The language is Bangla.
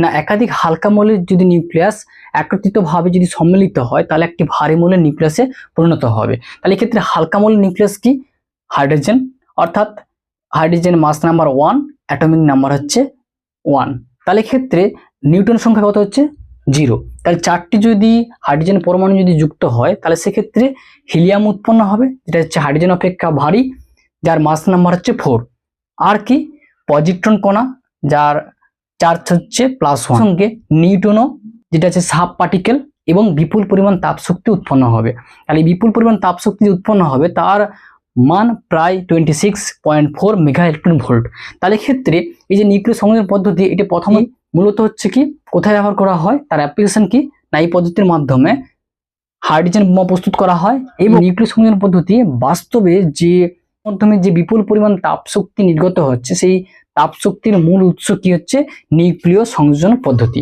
না, একাধিক হালকা মৌলের যদি নিউক্লিয়াস একত্রিতভাবে যদি সম্মিলিত হয়, তাহলে একটি ভারী মৌলের নিউক্লিয়াসে পরিণত হবে। তাহলে এক্ষেত্রে হালকা মৌলের নিউক্লিয়াস কি? হাইড্রোজেন। অর্থাৎ hydrogen mass number one, atomic number হচ্ছে ওয়ান। তাহলে ক্ষেত্রে নিউটন সংখ্যা কত হচ্ছে? জিরো। তাহলে চারটি যদি হাইড্রোজেন পরমাণু যদি যুক্ত হয়, তাহলে সেক্ষেত্রে হিলিয়াম উৎপন্ন হবে, যেটা হচ্ছে হাইড্রোজেন অপেক্ষা ভারী, যার মাস নাম্বার হচ্ছে ফোর। আর কি? পজিট্রন কণা, যার চার্জ হচ্ছে প্লাস ওয়ান সঙ্গে নিউটনও যেটা হচ্ছে সাব পার্টিকেল এবং বিপুল পরিমাণ তাপশক্তি উৎপন্ন হবে। তাহলে বিপুল পরিমাণ তাপশক্তি যে উৎপন্ন হবে তার মান প্রায় twenty six point four mega electron volt তাহলে ক্ষেত্রে এই যে নিউক্লিয় সংযোজন পদ্ধতি এটি প্রথমেই মূলত হচ্ছে কি কোথায় ব্যবহার করা হয়? তার অ্যাপ্লিকেশন কি? না এই পদ্ধতির মাধ্যমে হাইড্রোজেন বোমা প্রস্তুত করা হয় এবং নিউক্লিয় সংযোজন পদ্ধতি বাস্তবে যে মাধ্যমে যে বিপুল পরিমাণ তাপশক্তি নির্গত হচ্ছে সেই তাপ শক্তির মূল উৎস কি হচ্ছে? নিউক্লিয় সংযোজন পদ্ধতি।